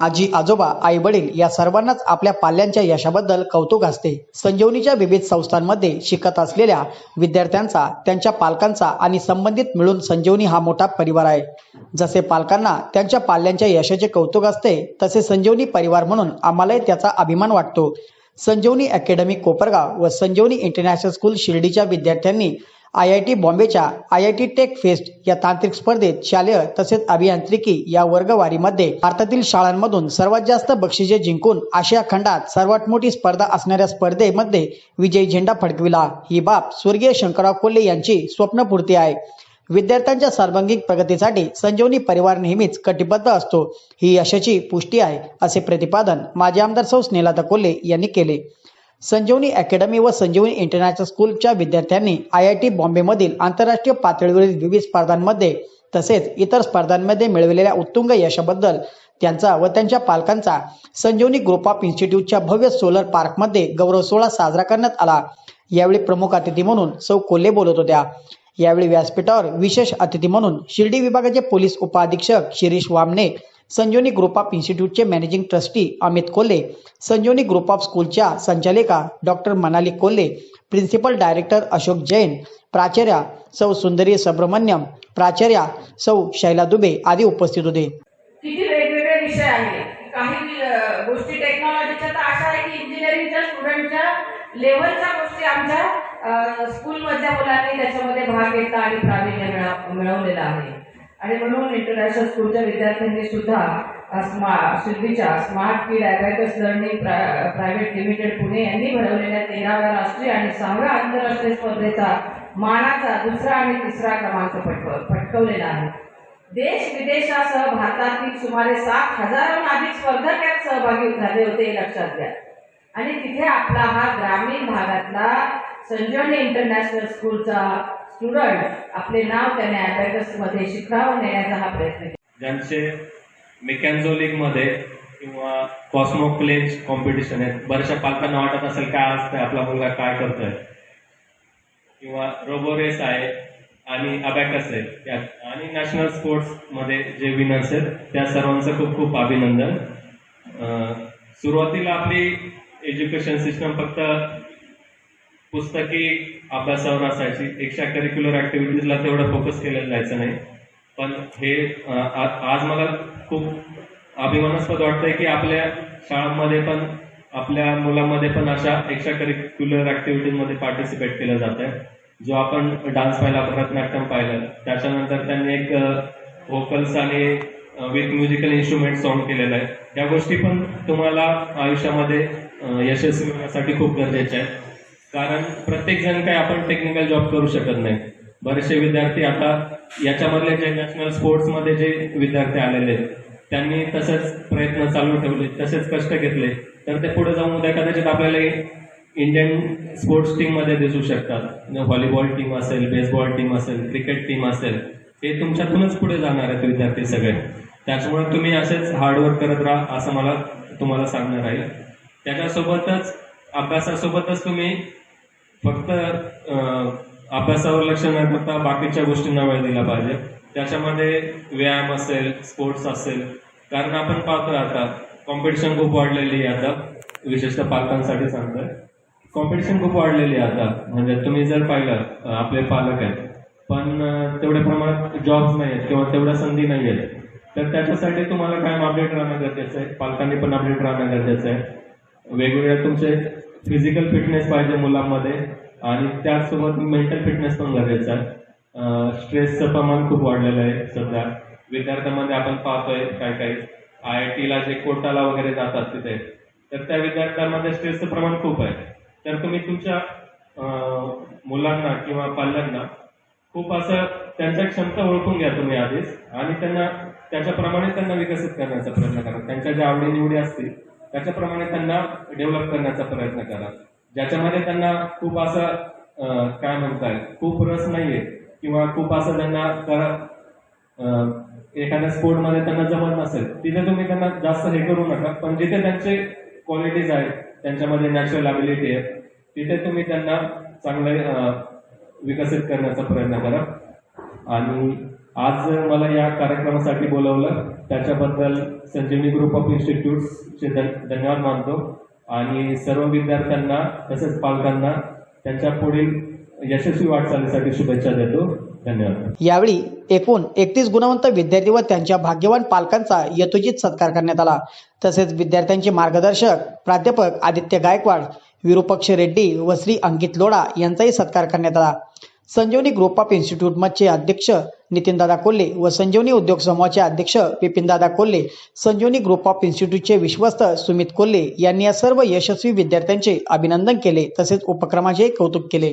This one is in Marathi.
आजी आजोबा आई वडील या सर्वांनाच आपल्या पाल्यांच्या यशाबद्दल कौतुक असते. संजीवनीच्या विविध संस्थांमध्ये शिकत असलेल्या विद्यार्थ्यांचा त्यांच्या पालकांचा आणि संबंधित मिळून संजीवनी हा मोठा परिवार आहे. जसे पालकांना त्यांच्या पाल्यांच्या यशाचे कौतुक असते तसे संजीवनी परिवार म्हणून आम्हालाही त्याचा अभिमान वाटतो. संजीवनी अकॅडमी कोपरगाव व संजीवनी इंटरनॅशनल स्कूल शिर्डीच्या विद्यार्थ्यांनी I I T बॉम्बेच्या I I T tech fest या तांत्रिक स्पर्धेत शालेय तसेच अभियांत्रिकी या वर्गवारीमध्ये भारतातील शाळांमधून सर्वात जास्त बक्षिसे जिंकून आशिया खंडात सर्वात मोठी स्पर्धा असणाऱ्या स्पर्धेमध्ये विजयी झेंडा फडकविला. ही बाब स्वर्गीय शंकरराव कोल्हे यांची स्वप्नपूर्ती आहे. विद्यार्थ्यांच्या सर्वांगीण प्रगतीसाठी संजीवनी परिवार नेहमीच कटिबद्ध असतो. ही यशाची पुष्टी आहे असे प्रतिपादन माजी आमदार सौ. स्नेहलता कोल्हे यांनी केले. संजीवनी अकॅडमी व संजीवनी इंटरनॅशनल स्कूलच्या विद्यार्थ्यांनी आय आय टी बॉम्बेमधील आंतरराष्ट्रीय पातळीवरील विविध स्पर्धांमध्ये तसेच इतर स्पर्धांमध्ये मिळविलेल्या उत्तुंग यशाबद्दल त्यांचा व त्यांच्या पालकांचा संजीवनी ग्रुप ऑफ इन्स्टिट्यूटच्या भव्य सोलर पार्कमध्ये गौरव सोहळा साजरा करण्यात आला. यावेळी प्रमुख अतिथी म्हणून सौ कोल्हे बोलत होत्या. यावेळी व्यासपीठावर विशेष अतिथी म्हणून शिर्डी विभागाचे पोलीस उपअधीक्षक Shirish Wamane Sanjivani group of इन्स्टिट्यूटचे managing trustee Amit Kolhe Sanjivani group of स्कूलच्या संचालिका doctor Manali Kolhe principal director Ashok Jain प्राचार्या सौ सुंदरी सुब्रमण्यम प्राचार्या सौ शैला दुबे आदी उपस्थित होते. किती वेगवेगळे विषय आहेत. काही गोष्टी टेक्नॉलॉजीच्या तर अशा आहे की इंजिनिअरिंगच्या स्टुडंटच्या लेवलच्या गोष्टी आमच्या स्कूलमधल्या मुलांनी त्याच्यामध्ये भाग घेतला आणि प्रावीण्य मिळवलेला आहे. आणि म्हणून इंटरनॅशनल स्कूलच्या विद्यार्थ्यांनी सुद्धा स्मा शिर्डीच्या smart kid abacus learning private limited Pune यांनी भरवलेल्या तेराव्या राष्ट्रीय आणि सहाव्या आंतरराष्ट्रीय स्पर्धेचा मानाचा दुसरा आणि तिसरा क्रमांक पटक पटकवलेला आहे. देश विदेशासह भारतातील सुमारे सात हजाराहून अधिक स्पर्धक यात सहभागी झाले होते हे लक्षात घ्या. आणि तिथे आपला हा ग्रामीण भागातला संजीवनी इंटरनॅशनल स्कूलचा स्टुडंट आपले नाव त्याने अबॅकसमध्ये शिखरावर नेण्याचा हा प्रयत्न केला. ज्यांचे मेकॅन्झोलिकमध्ये किंवा कॉस्मो क्लेंज कॉम्पिटिशन आहेत बऱ्याचशा पालकांना वाटत असेल काय असतंय आपला मुलगा काय करतोय? किंवा रोबो रेस आहे आणि अबॅकस आहे त्यात आणि नॅशनल स्पोर्ट्समध्ये जे विनर्स आहेत त्या सर्वांचं खूप खूप अभिनंदन. सुरुवातीला आपली एज्युकेशन सिस्टम फक्त पुस्तकी अभ्यासावर असायची. एक्स्ट्रा करिक्युलर ऍक्टिव्हिटीजला तेवढं फोकस केलं जायचं नाही. पण हे आज मला खूप अभिमानास्पद वाटतंय की आपल्या शाळांमध्ये पण आपल्या मुलांमध्ये पण अशा एक्स्ट्रा करिक्युलर ऍक्टिव्हिटीजमध्ये पार्टिसिपेट केलं जात आहे जो आपण डान्स पाहिला भरतनाट्यम पाहिलं त्याच्यानंतर त्यांनी एक व्होकल्स आणि विथ म्युझिकल इन्स्ट्रुमेंट सॉन्ग केलेलं आहे. या गोष्टी पण तुम्हाला आयुष्यामध्ये यशस्वी होण्यासाठी खूप गरजेच्या आहेत. कारण प्रत्येक जण काही आपण टेक्निकल जॉब करू शकत नाही. बरेचसे विद्यार्थी आता याच्यामधले जे नॅशनल स्पोर्ट्समध्ये जे विद्यार्थी आलेले आहेत त्यांनी तसेच प्रयत्न चालू ठेवले तसेच कष्ट घेतले तर ते पुढे जाऊन उद्या कदाचित आपल्याला इंडियन स्पोर्ट्स टीममध्ये दिसू शकतात. व्हॉलीबॉल टीम असेल बेसबॉल टीम असेल क्रिकेट टीम असेल हे तुमच्यातूनच पुढे जाणार आहेत विद्यार्थी सगळे. त्याच्यामुळे तुम्ही असेच हार्डवर्क करत राहा असं मला तुम्हाला सांगणार आहे. त्याच्यासोबतच अभ्यासासोबतच तुम्ही फक्त अभ्यासावर लक्ष न करता बाकीच्या गोष्टींना वेळ दिला पाहिजे. त्याच्यामध्ये व्यायाम असेल स्पोर्ट्स असेल कारण आपण पाहतो आता कॉम्पिटिशन खूप वाढलेली आहे आता. विशेषतः पालकांसाठी सांगतोय. कॉम्पिटिशन खूप वाढलेली आहे आता. म्हणजे तुम्ही जर पाहिलं आपले पालक आहेत पण तेवढ्या प्रमाणात जॉब्स नाही आहेत किंवा तेवढ्या संधी नाही आहेत तर त्याच्यासाठी तुम्हाला कायम अपडेट राहणं गरजेचं आहे. पालकांनी पण अपडेट राहणं गरजेचं आहे. वेगवेगळ्या तुमचे फिजिकल फिटनेस पाहिजे मुलांमध्ये. आणि त्याचसोबत मेंटल फिटनेस पण गरजेचा आहे. स्ट्रेसचं प्रमाण खूप वाढलेलं आहे सध्या. विद्यार्थ्यांमध्ये आपण पाहतोय काय काय आय आय टीला जे कोटाला वगैरे जातात तिथे तर त्या विद्यार्थ्यांमध्ये स्ट्रेसचं प्रमाण खूप आहे. तर तुम्ही तुमच्या मुलांना किंवा पाल्यांना खूप असं त्यांच्या क्षमता ओळखून घ्या तुम्ही आधीच. आणि त्यांना त्याच्याप्रमाणे त्यांना विकसित करण्याचा प्रयत्न करा. त्यांच्या ज्या आवडीनिवडी असतील त्याच्याप्रमाणे त्यांना डेव्हलप करण्याचा प्रयत्न करा. ज्याच्यामध्ये त्यांना खूप असं काय म्हणताय खूप रस नाहीये किंवा खूप असं त्यांना करा एखाद्या स्पोर्टमध्ये त्यांना जमत नसेल तिथे तुम्ही त्यांना जास्त हे करू नका. पण जिथे त्यांचे क्वालिटीज आहेत त्यांच्यामध्ये नॅचरल अबिलिटी आहे तिथे तुम्ही त्यांना चांगले विकसित करण्याचा प्रयत्न करा. आणि आज मला या कार्यक्रमासाठी बोलवलं. त्याच्याबद्दल संजीवनी ग्रुप ऑफ इन्स्टिट्यूटचे धन्यवाद मानतो. आणि सर्व विद्यार्थ्यांना तसेच पालकांना त्यांच्या पुढील यशस्वी वाटचालीसाठी शुभेच्छा देतो. धन्यवाद. यावेळी एकूण एकतीस गुणवंत विद्यार्थी व त्यांच्या भाग्यवान पालकांचा यथोचित सत्कार करण्यात आला. तसेच विद्यार्थ्यांचे मार्गदर्शक प्राध्यापक आदित्य गायकवाड विरूपक्ष रेड्डी व श्री अंकित लोढा यांचाही सत्कार करण्यात आला. संजीवनी ग्रुप ऑफ इन्स्टिट्यूटचे अध्यक्ष नितीनदादा कोल्हे व संजीवनी उद्योग समूहाचे अध्यक्ष विपिनदादा कोल्हे संजीवनी ग्रुप ऑफ इन्स्टिट्यूटचे विश्वस्त सुमित कोल्हे यांनी या सर्व यशस्वी विद्यार्थ्यांचे अभिनंदन केले तसेच उपक्रमाचे कौतुक केले.